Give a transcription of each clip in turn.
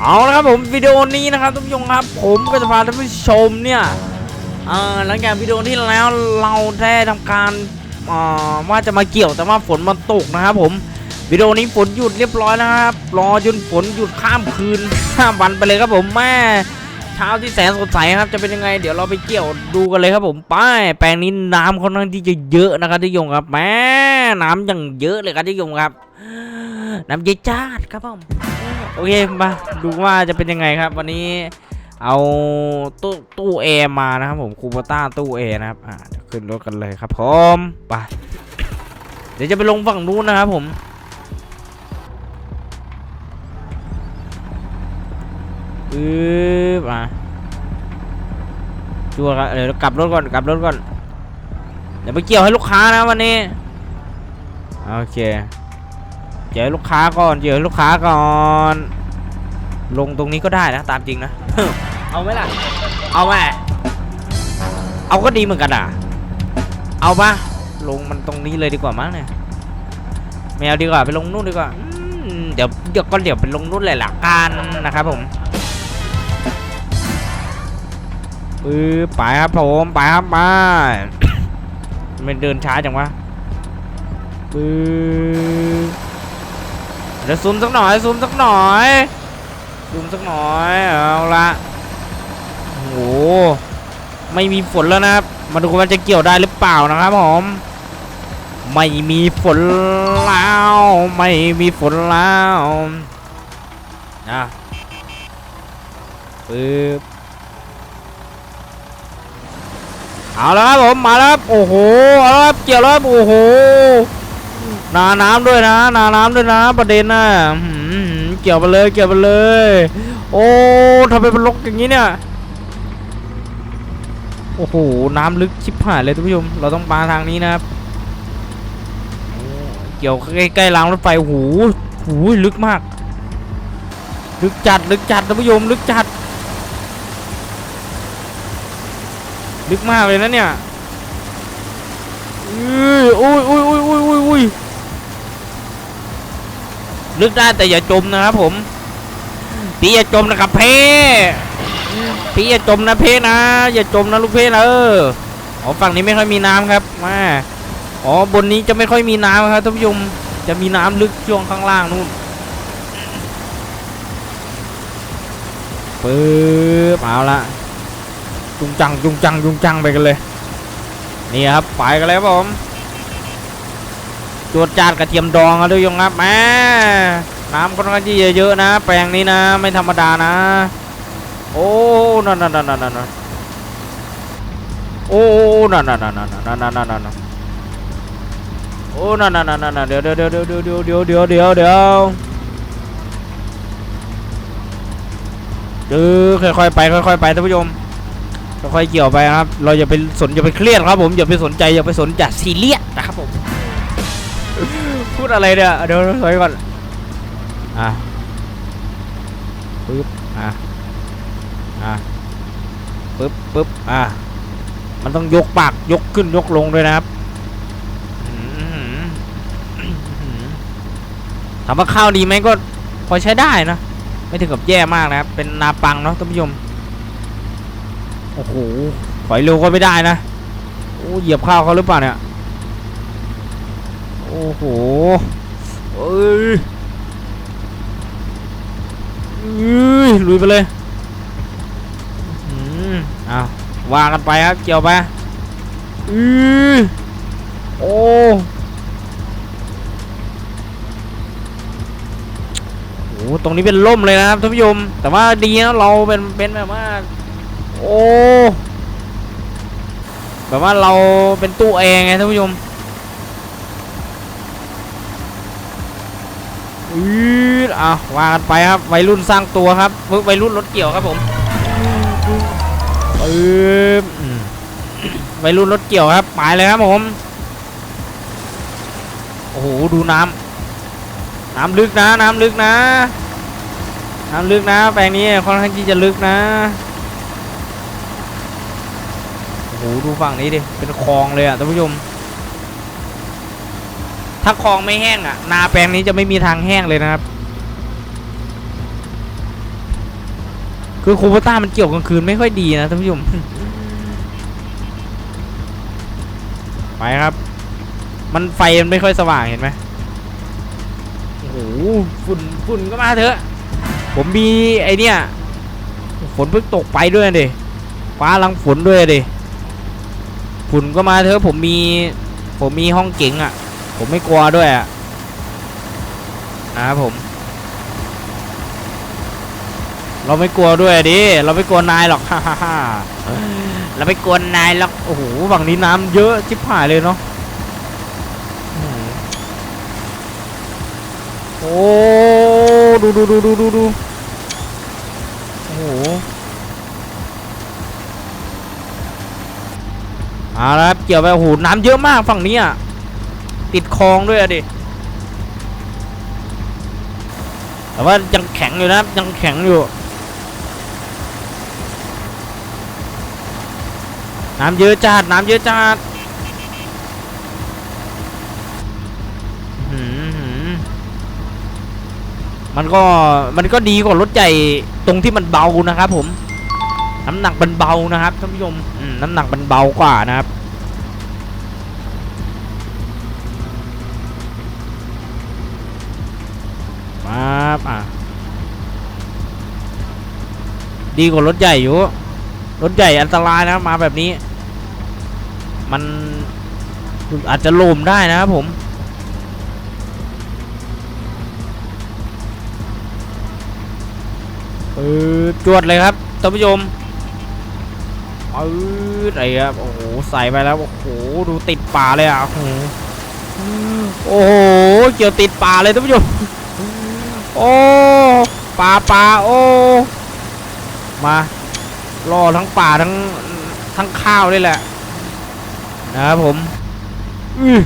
เอาละครับผมวิดีโอนี้นะครับท่านผู้ชมครับ ผมก็จะพาท่านผู้ชมเนี่ยหลังจากวิดีโอที่แล้วเราได้ทำการว่าจะมาเกี่ยวแต่ว่าฝนมันตกนะครับผมวิดีโอนี้ฝนหยุดเรียบร้อยแล้วนะครับรอจนฝนหยุดข้ามคืนข้ามวันไปเลยครับผมแม่เช้าที่แสนสดใสครับจะเป็นยังไง เดี๋ยวเราไปเกี่ยวดูกันเลยครับผมไป้ายแปลงนี้น้ำค่อนข้างที่จะเยอะนะครับที่ยงครับแม่น้ำอย่างเยอะเลยครับที่ยงครับ น้ำเยจาดครับผมโอเคมาดูว่าจะเป็นยังไงครับ วันนี้เอาตู้ตู้แอร์มานะครับผมคูปต้าตู้แอร์นะครับอ่าขึ้นรถกันเลยครับผมไปเดี๋ยวจะไปลงฝั่งนู้นนะครับผมปึ๊บอะชัวร์ครับเดี๋ยวกลับรถก่อนกลับรถก่อนเดี๋ยวไปเกี่ยวให้ลูกค้านะวันนี้โอเค เจอลูกค้าก่อนเจอลูกค้าก่อน ลงตรงนี้ก็ได้นะตามจริงนะ เอาไหมล่ะ เอาไหมเอาก็ดีเหมือนกันอะ เอาปะลงมันตรงนี้เลยดีกว่ามั้งเนี่ยไม่เอาดีกว่าไปลงนู่นดีกว่าเดี๋ยวเดี๋ยวก็เดี๋ยวไปลงนู่นเลยละกันนะครับผมปื้อไปครับผมไปครับไปมันเดินช้าจังวะปื้อ เดี๋ยวซูมสักหน่อยซูมสักหน่อยซูมสักหน่อยเอาละโอ้โหไม่มีฝนแล้วนะครับมาดูว่าจะเกี่ยวได้หรือเปล่านะครับผมไม่มีฝนแล้วไม่มีฝนแล้วนะปึ๊บเอาแล้วครับผมมาแล้วโอ้โหเอาแล้วครับเกี่ยวแล้วโอ้โห นาน้ำด้วยนะนาน้ำด้วยนะ ประเด็นนะเกี่ยวไปเลยเกี่ยวไปเลย โอ้ทำไมมันลกอย่างนี้เนี่ยโอ้โหน้ำลึกชิบหายเลยท่านผู้ชมเราต้องปาทางนี้นะครับเกี่ยวใกล้ๆรางรถไฟโอ้โหโอ้โหลึกมาก ลึกจัดลึกจัดท่านผู้ชมลึกจัด ลึกมากเลยนะเนี่ยอุ้ยอุ้ยอุ้ยอุ้ยอุ้ยอุ้ย ลึกได้แต่อย่าจมนะครับผมพี่อย่าจมนะครับเพ่พี่อย่าจมนะเพ่นะ อย่าจมนะลูกเพ่นะเอออ๋อฝั่งนี้ไม่ค่อยมีน้ำครับมาอ๋อบนนี้จะไม่ค่อยมีน้ำครับท่านผู้ชมจะมีน้ำลึกช่วงข้างล่างนู่นปึ๊บเอาละจุงจังจุงจังจุงจังไปกันเลย นี่ครับไปกันเลยครับผม จวดจาดกระเทียมดองอะด้วยยงครับแม่น้ำค่อนข้างที่เยอะๆนะ แปลงนี้นะ ไม่ธรรมดานะ โอ้นั่นนั่นนั่นนั่นโอ้นั่นนั่นนั่นนั่นนั่นนั่นนั่นนั่นโอ้นั่นนั่นนั่นนั่นเดี๋ยวเดี๋ยวเดี๋ยวเดี๋ยวเดี๋ยวเดี๋ยวเดี๋ยวเดี๋ยวเดี๋ยวค่อยๆไปค่อยๆไปท่านผู้ชมค่อยๆเกี่ยวไปครับ เราอย่าไปสนอย่าไปเครียดครับผมอย่าไปสนใจอย่าไปสนจัดซีเรียสนะครับผม ดอะไรเนี่ยเดี๋ยวถอยก่อนอะปึ๊บอะอะปึ๊บปึ๊บอะมันต้องยกปากยกขึ้นยกลงด้วยนะครับอื้อหืออื้อหือถามว่าข้าวดีไหมก็พอใช้ได้นะไม่ถึงกับแย่มากนะครับเป็นนาปังเนาะท่านผู้ชมโอ้โหถอยเร็วก็ไม่ได้นะโอ้เหยียบข้าวเขาหรือเปล่าเนี่ย โอ้โหเอ้ยอ้ยลุยไปเลยอืมอ้าววางกันไปครับ เกี่ยวไปอือโอ้โหตรงนี้เป็นล่มเลยนะครับท่านผู้ชม แต่ว่าดีนะเราเป็นเป็นแบบว่า โอ้ แบบว่าเราเป็นตู้เองไงท่านผู้ชม อืดอะว่ากันไปครับวัยรุ่นสร้างตัวครับวัยรุ่นรถเกี่ยวครับผมปึ๊บอืมวัยรุ่นรถเกี่ยวครับไปเลยครับผมโอ้โหดูน้ำน้ำลึกนะน้ำลึกนะ น้ำลึกนะ แปลงนี้ค่อนข้างที่จะลึกนะโอ้โหดูฝั่งนี้ดิเป็นคลองเลยอะท่านผู้ชม ถ้าคลองไม่แห้งอะ นาแปลงนี้จะไม่มีทางแห้งเลยนะครับ คือคูปต้ามันเกี่ยวกลางคืนไม่ค่อยดีนะท่านผู้ชมไปครับ มันไฟมันไม่ค่อยสว่างเห็นไหมโอ้โหฝุ่นฝุ่นก็มาเถอะ ผมมีไอเนี่ยฝนเพิ่งตกไปด้วยดิฟ้าลังฝนด้วยดิฝุ่นก็มาเถอะผมมีผมมีห้องเก๋งอะ ผมไม่กลัวด้วยอะนะครับผม เราไม่กลัวด้วยดิ เราไม่กลัวนายหรอกฮ่าฮ่าฮ่าเราไม่กลัวนายหรอกโอ้โหฝั่งนี้น้ำเยอะชิบหายเลยเนาะโอ้ดูดูดูดูดูดูโอ้โหเอาละครับเกี่ยวไปโอ้โหน้ำเยอะมากฝั่งนี้อะ คลองด้วยอะดิ แต่ว่ายังแข็งอยู่นะยังแข็งอยู่ น้ำเยอะจัดน้ำเยอะจัดมันก็มันก็ดีกว่ารถใหญ่ตรงที่มันเบานะครับผม น้ำหนักมันเบานะครับท่านผู้ชมอืมน้ำหนักมันเบากว่านะครับ มาบ อะ ดีกว่ารถใหญ่อยู่ รถใหญ่อันตรายนะมาแบบนี้ มันอาจจะโลมได้นะครับผมเออจวดเลยครับท่านผู้ชมปืดอะไรครับ โอ้โห ใส่ไปแล้ว โอ้โห ดูติดป่าเลยอะ โอ้โห โอ้โห เกี่ยวติดป่าเลยท่านผู้ชม โอ้ปลาปลาโอ้ มาล่อทั้งป่าทั้งทั้งข้าวเลยแหละ นะครับผมอือ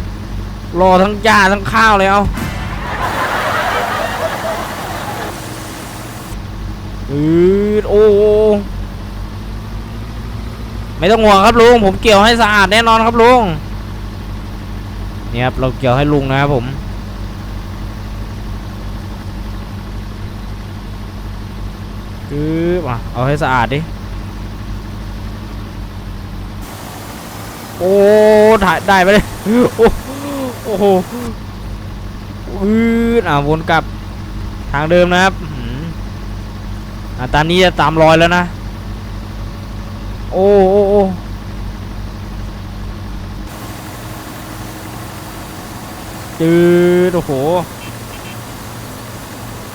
รอทั้งหญ้าทั้งข้าวเลยเอาอืดโอ้ไม่ต้องห่วงครับลุงผมเกี่ยวให้สะอาดแน่นอนครับลุงเนี่ยครับเราเกี่ยวให้ลุงนะครับผม คืออะเอาให้สะอาดดิ โอ้ถ่ายได้ไปเลยโอ้โอ้โหอืดอ่าวนกลับทางเดิมนะครับอ่าตอนนี้จะตามรอยแล้วนะ โอ้โอ้โอ้จืดโอ้โห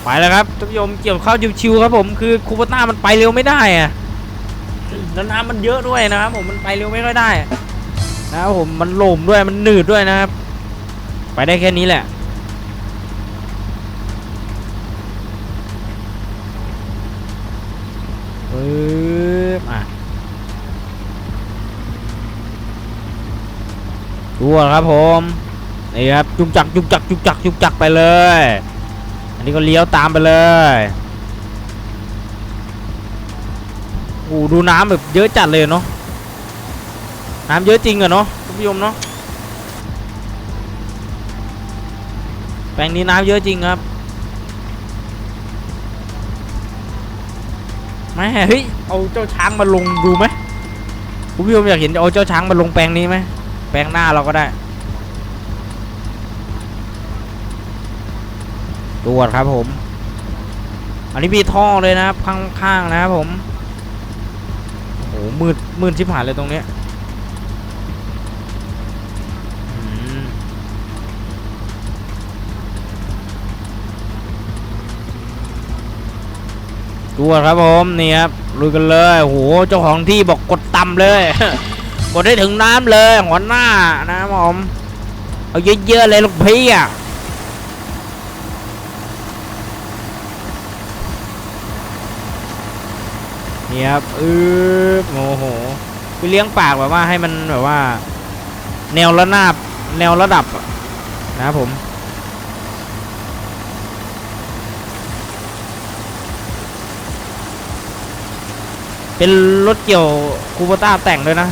ไปแล้วครับท่านผู้ชมเกี่ยวข้าวชิวๆครับผมคือคูปต้ามันไปเร็วไม่ได้อะแล้วน้ำมันเยอะด้วยนะครับผมมันไปเร็วไม่ค่อยได้นะครับผมมันหลมด้วยมันหนืดด้วยนะครับ ไปได้แค่นี้แหละปึ๊บอะดูครับผมนี่ครับจุกจักจุกจักจุกจักจุกจักไปเลย อันนี้ก็เลี้ยวตามไปเลยโอ้ดูน้ำแบบเยอะจัดเลยเนาะน้ำเยอะจริงอะเนาะคุณผู้ชมเนาะแปลงนี้น้ำเยอะจริงครับแม่เฮ้ยเอาเจ้าช้างมาลงดูไหมคุณผู้ชมอยากเห็นเอาเจ้าช้างมาลงแปลงนี้ไหมแปลงหน้าเราก็ได้ ตรวจครับผม อันนี้มีท่อเลยนะครับข้างๆนะครับผมโอ้โหมืดมืดชิบหายเลยตรงเนี้ยอืมดูครับผมนี่ครับลุยกันเลยโอ้โหเจ้าของที่บอกกดต่ำเลย กดได้ถึงน้ำเลยหัวหน้านะครับผมเอาเยอะๆเลยลูกพี่อะ นี่ครับอือโอ้โหคือเลี้ยงปากแบบว่าให้มันแบบว่า แนวระนาบแนวระดับนะครับผมเป็นรถเกี่ยวคูโบต้าแต่งด้วยนะ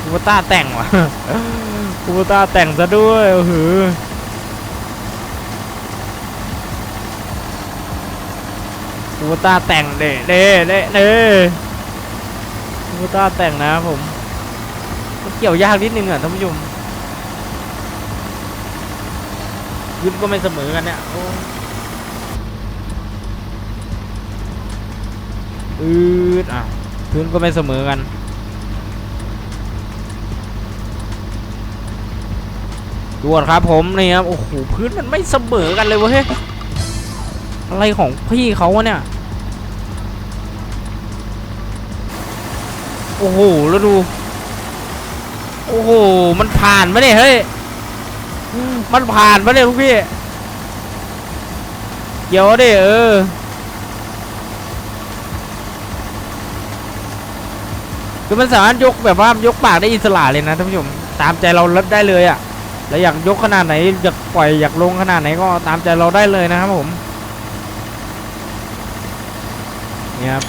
คูโบต้าแต่งว่ะคูโบต้าแต่งซะด้วยโอ้โห คูต้าแต่งเด้เด้เด้เด้คูต้าแต่งนะครับผมมันเกี่ยวยากนิดนึงอะท่านผู้ชมยึดก็ไม่เสมอกันเนี่ยอืดอะพื้นก็ไม่เสมอกันดูก่อนครับผมนี่ครับโอ้โหพื้นมันไม่เสมอกันเลยเว้ยอะไรของพี่เขาเนี่ย โอ้โหแล้วดู โอ้โห มันผ่านปะเนี่ยเฮ้ย มันผ่านปะเนี่ยลูกพี่ เดี๋ยวดิเออคือมันสามารถยกแบบว่ายกปากได้อิสระเลยนะท่านผู้ชมตามใจเราลดได้เลยอะแล้วอยากยกขนาดไหนอยากปล่อยอยากลงขนาดไหนก็ตามใจเราได้เลยนะครับผมนี่ครับ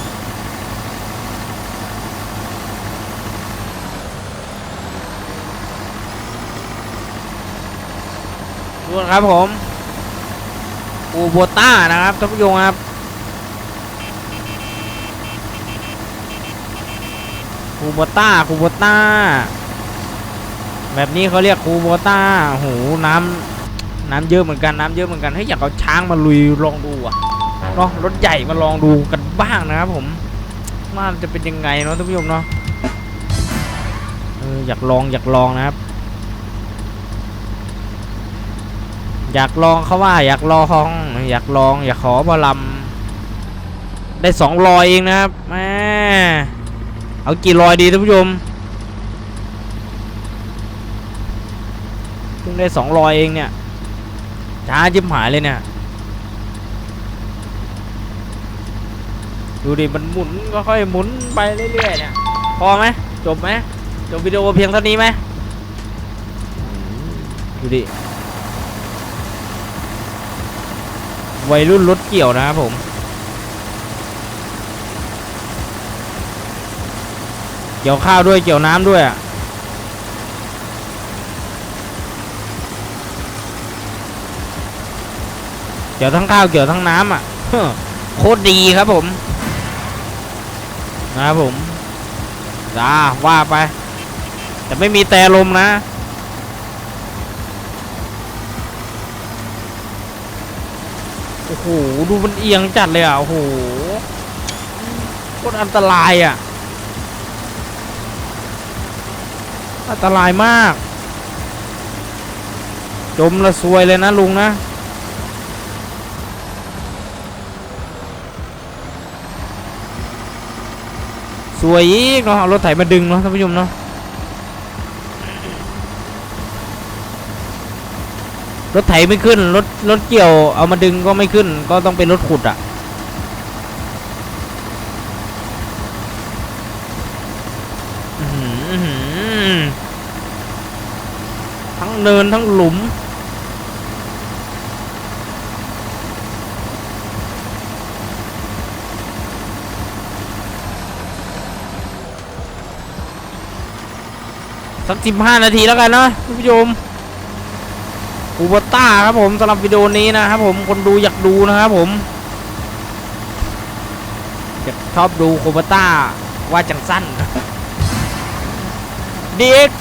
ดูนะ ครับผมอูโบต้านะครับท่านผู้ชมครับคูโบต้าคูโบต้า แบบนี้เขาเรียกคูโบต้าโหน้ำน้ำเยอะเหมือนกันน้ำเยอะเหมือนกันให้ยอยากเอาช้างมาลุยลองดูอะเนาะรถใหญ่มาลองดูกันบ้างนะครับผมว่ามันจะเป็นยังไงเนาะท่านผู้ชมเนาะเอออยากลองอยากลองนะครับ อยากลองเขาว่าอยากลองอยากลอง อยากขอบอลำได้สองรอยเองนะครับแม่เอากี่รอยดีท่านผู้ชมเพิ่งได้สองรอยเองเนี่ยช้าจิ้มหายเลยเนี่ยดูดิมันหมุนก็ค่อยหมุนไปเรื่อยๆเนี่ยพอไหมจบไหมจบวิดีโอเพียงเท่านี้ไหมดูดิ วัยรุ่นรถเกี่ยวนะครับผมเกี่ยวข้าวด้วยเกี่ยวน้ำด้วยอะเกี่ยวทั้งข้าวเกี่ยวทั้งน้ำอะโคตรดีครับผมนะครับผมจ้าว่าไป แต่ไม่มีแต่ลมนะ โอ้โหดูมันเอียงจัดเลยอะโอ้โหโคตรอันตรายอะ อันตรายมาก จมละซวยเลยนะลุงนะสวยอีกเนาะเอารถไถมาดึงเนาะท่านผู้ชมเนาะ รถไถไม่ขึ้น รถรถเกี่ยวเอามาดึงก็ไม่ขึ้น ก็ต้องเป็นรถขุดอะ่ะทั้งเนินทั้งหลุม สักสิบห้านาทีแล้วกันเนาะคุณผู้ชม คูบต้าครับผมสำหรับวิดีโอนี้นะครับผมคนดูอยากดูนะครับผมอยากชอบดูคูบต้าว่าจังสั้น DX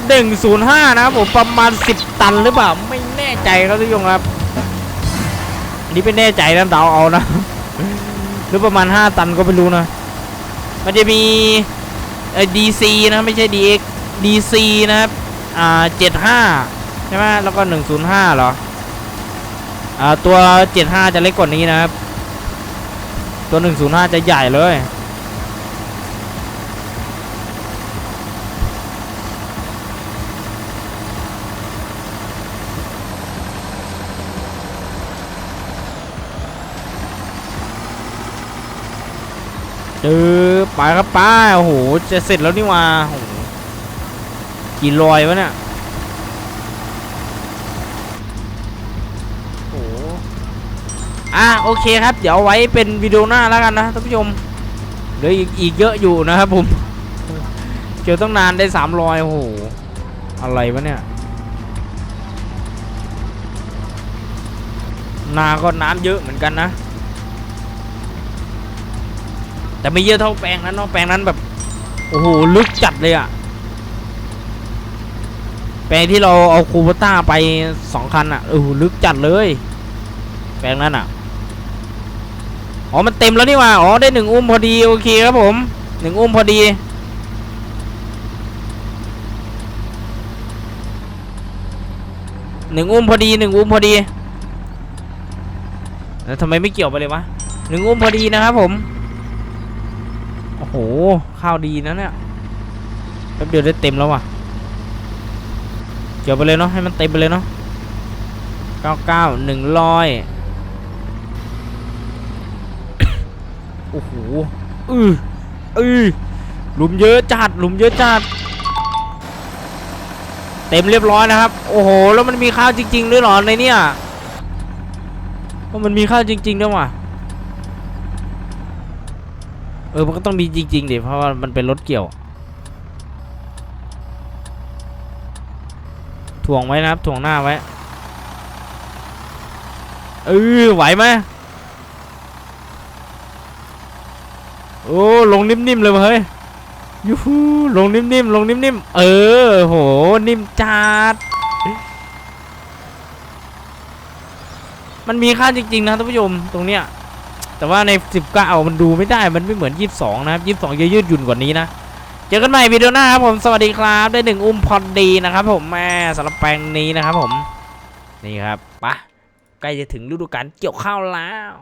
105นะครับผมประมาณ 10 ตันหรือเปล่า ไม่แน่ใจครับทุกท่านครับนนี้ไม่แน่ใจนะเดาเอานะ หรือประมาณ 5 ตันก็ไม่รู้นะ มันจะมีเอ่อ DC นะ ไม่ใช่ DX DC นะครับอ่า75 ใช่ไหมแล้วก็ 105 เหรอ อ่า ตัว 75 จะเล็กกว่านี้นะครับ ตัว 105 จะใหญ่เลยเจอไปครับป้าโอ้โห จะเสร็จแล้วนี่ว่าโอ้โหกี่รอยวะเนี่ย โอ้โห อะโอเคครับ เดี๋ยวเอาไว้เป็นวิดีโอหน้าแล้วกันนะท่านผู้ชมเหลืออีกอีกเยอะอยู่นะครับผมเจอต้องนานได้สามรอยโอ้โหอะไรวะเนี่ยนาก็น้ำเยอะเหมือนกันนะ แต่ไม่เยอะเท่าแปลงนั้นเนาะแปลงนั้นแบบโอ้โหลึกจัดเลยอะแปลงที่เราเอาคูปต้าไปสองคันอะเออลึกจัดเลย แปลงนั้นอะ อ๋อ มันเต็มแล้วนี่ว่า อ๋อ ได้หนึ่งอุ้มพอดี โอเคครับผม หนึ่งอุ้มพอดี หนึ่งอุ้มพอดีหนึ่งอุ้มพอดี แล้วทำไมไม่เกี่ยวไปเลยวะหนึ่งอุ้มพอดีนะครับผม โอ้โห ข้าวดีนะเนี่ย แป๊บเดียวได้เต็มแล้วว่ะ เกี่ยวไปเลยเนาะ ให้มันเต็มไปเลยเนาะเก้าเก้าหนึ่งร้อย โอ้โหอืออือหลุมเยอะจัดหลุมเยอะจัด เต็มเรียบร้อยนะครับ โอ้โห แล้วมันมีข้าวจริงๆด้วยหรอในเนี่ยว่ามันมีข้าวจริงๆด้วยว่ะเออมันก็ต้องมีจริงๆดิเพราะว่ามันเป็นรถเกี่ยวถ่วงไว้นะครับถ่วงหน้าไว้เออไหวไหม โอ้ลงนิ่มๆเลยเฮ้ยยูฮูลงนิ่มๆลงนิ่มๆเออโหนิ่มจัดมันมีค่าจริง ๆ นะท่านผู้ชมตรงเนี้ยแต่ว่าใน 19 มันดูไม่ได้มันไม่เหมือน 22 นะครับ 22จะยืดหยุ่นกว่านี้นะ เจอกันใหม่วิดีโอหน้าครับผมสวัสดีครับ ได้หนึ่งอุ้มพอดีนะครับผมแม่สำหรับแปลงนี้นะครับผม นี่ครับปะใกล้จะถึงฤดูกาลเกี่ยวข้าวแล้ว